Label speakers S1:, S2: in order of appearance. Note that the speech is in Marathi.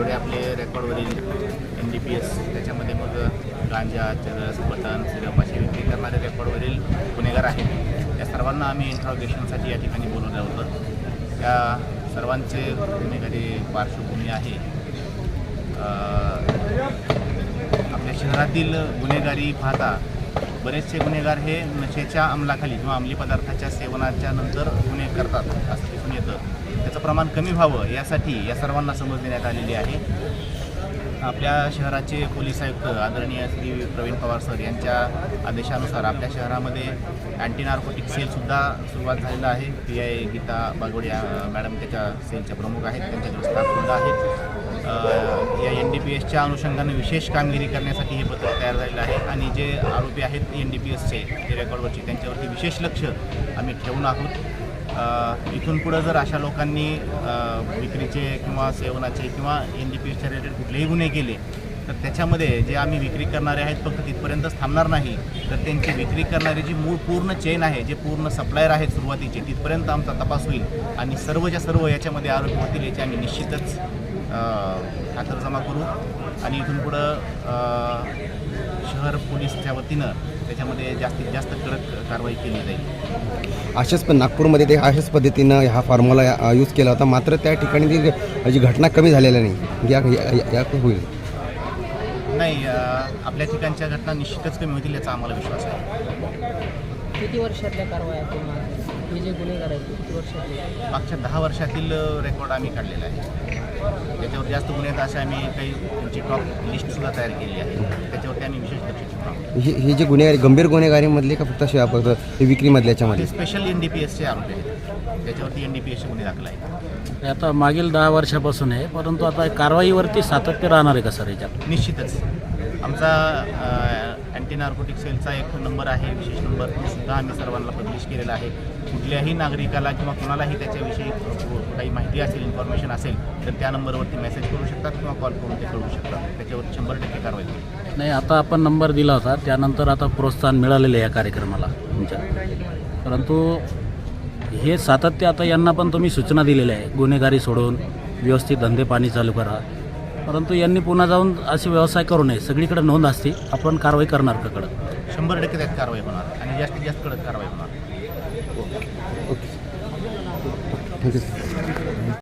S1: जेवढे आपले रेकॉर्डवरील एन डी पी एस त्याच्यामध्ये मग गांजा चरस बटन सिरप असे विक्री करणारे रेकॉर्डवरील गुन्हेगार आहेत. त्या सर्वांना आम्ही इंट्रॉगेशनसाठी या ठिकाणी बोलवलं होतं. त्या सर्वांचे गुन्हेगारी पार्श्वभूमी आहे. आपल्या शहरातील गुन्हेगारी पाहता बरेचसे गुन्हेगार हे नशेच्या अंमलाखाली किंवा अंमली पदार्थाच्या सेवनाच्या नंतर गुन्हे करतात असं दिसून येतं. त्याचं प्रमाण कमी व्हावं यासाठी या सर्वांना समज देण्यात आलेली आहे. आपल्या शहराचे पोलीस आयुक्त आदरणीय श्री प्रवीण पवार सर यांच्या आदेशानुसार आपल्या शहरामध्ये अँटी नार्कोटिक सेलसुद्धा सुरुवात झालेला आहे. P I Geeta Bagodia madam त्याच्या सेलच्या प्रमुख आहेत त्यांच्याकडे स्टाफसुद्धा आहेत? पी एसच्या अनुषंगाने विशेष कामगिरी करण्यासाठी हे पत्रक तयार झालेलं आहे. आणि जे आरोपी आहेत एन डी पी एसचे जे रेकॉर्डवरचे त्यांच्यावरती विशेष लक्ष आम्ही ठेवून आहोत. इथून पुढं जर अशा लोकांनी विक्रीचे किंवा सेवनाचे किंवा एन डी पी एसच्या रिलेटेड कुठलेही गुन्हे केले तर त्याच्यामध्ये जे आम्ही विक्री करणारे आहेत फक्त तिथपर्यंतच थांबणार नाही. तर त्यांची विक्री करणारी जी मूळ पूर्ण चेन आहे जे पूर्ण सप्लायर आहेत सुरुवातीचे तिथपर्यंत आमचा तपास होईल. आणि सर्वच्या सर्व याच्यामध्ये आरोपी होतील याची आम्ही निश्चितच अ, खातरजमा करू आणि इथून पुढं शहर पोलीसच्या वतीनं त्याच्यामध्ये जास्तीत जास्त कडक कारवाई केली जाईल.
S2: अशाच पण नागपूरमध्ये ते अशाच पद्धतीनं हा फॉर्म्युला यूज केला होता. मात्र त्या ठिकाणी ती जी घटना कमी झालेल्या नाही या या- या होईल.
S1: नाही आपल्या ठिकाणच्या घटना निश्चितच कमी होतील याचा आम्हाला विश्वास आहे.
S3: किती वर्षातल्या कारवाया किंवा हे जे गुन्हेगार आहेत ते किती वर्षातले?
S1: मागच्या दहा वर्षातील रेकॉर्ड आम्ही काढलेला आहे. त्याच्यावर जास्त गुन्हे आहेत असे आम्ही काही त्यांची टॉप लिस्टसुद्धा तयार केली आहे. त्याच्यावरती आम्ही विशेष लक्ष ठेवून आहोत
S2: हे हे जे गुन्हेगारी गंभीर गुन्हेगारीमधले का फक्त असे फक्त हे विक्रीमधल्या
S1: ते
S2: याच्यामध्ये
S1: स्पेशल एन डी पी एसचे आरोपी आहेत. त्याच्यावरती एन डी पी एसचे गुन्हे दाखल आहेत.
S4: हे आता मागील दहा वर्षापासून आहे परंतु आता कारवाईवरती सातत्य राहणार आहे का सर याच्यात?
S1: निश्चितच. आमचा अँटी नार्कोटिक सेलचा एक नंबर आहे विशेष नंबर तो सुद्धा आम्ही सर्वांना पब्लिश केलेला आहे. कुठल्याही नागरिकाला किंवा कोणालाही त्याच्याविषयी काही माहिती असेल इन्फॉर्मेशन असेल तर त्या नंबरवरती मेसेज करू शकतात किंवा कॉल करून ते कळवू शकतात. त्याच्यावर शंभर टक्के कारवाई होईल.
S4: नाही आता आपण नंबर दिला होता. त्यानंतर आता प्रोत्साहन मिळालेलं आहे या कार्यक्रमाला. तुमच्या परंतु हे सातत्य आता यांना पण तुम्ही सूचना दिलेल्या आहे गुन्हेगारी सोडून व्यवस्थित धंदे पाणी चालू करा. परंतु यांनी पुन्हा जाऊन असे व्यवसाय करू नये. सगळीकडे नोंद असते. आपण कारवाई करणार का कडक?
S1: शंभर टक्के त्यात कारवाई होणार आणि जास्तीत जास्त कडक कारवाई होणार.
S2: थँक्यू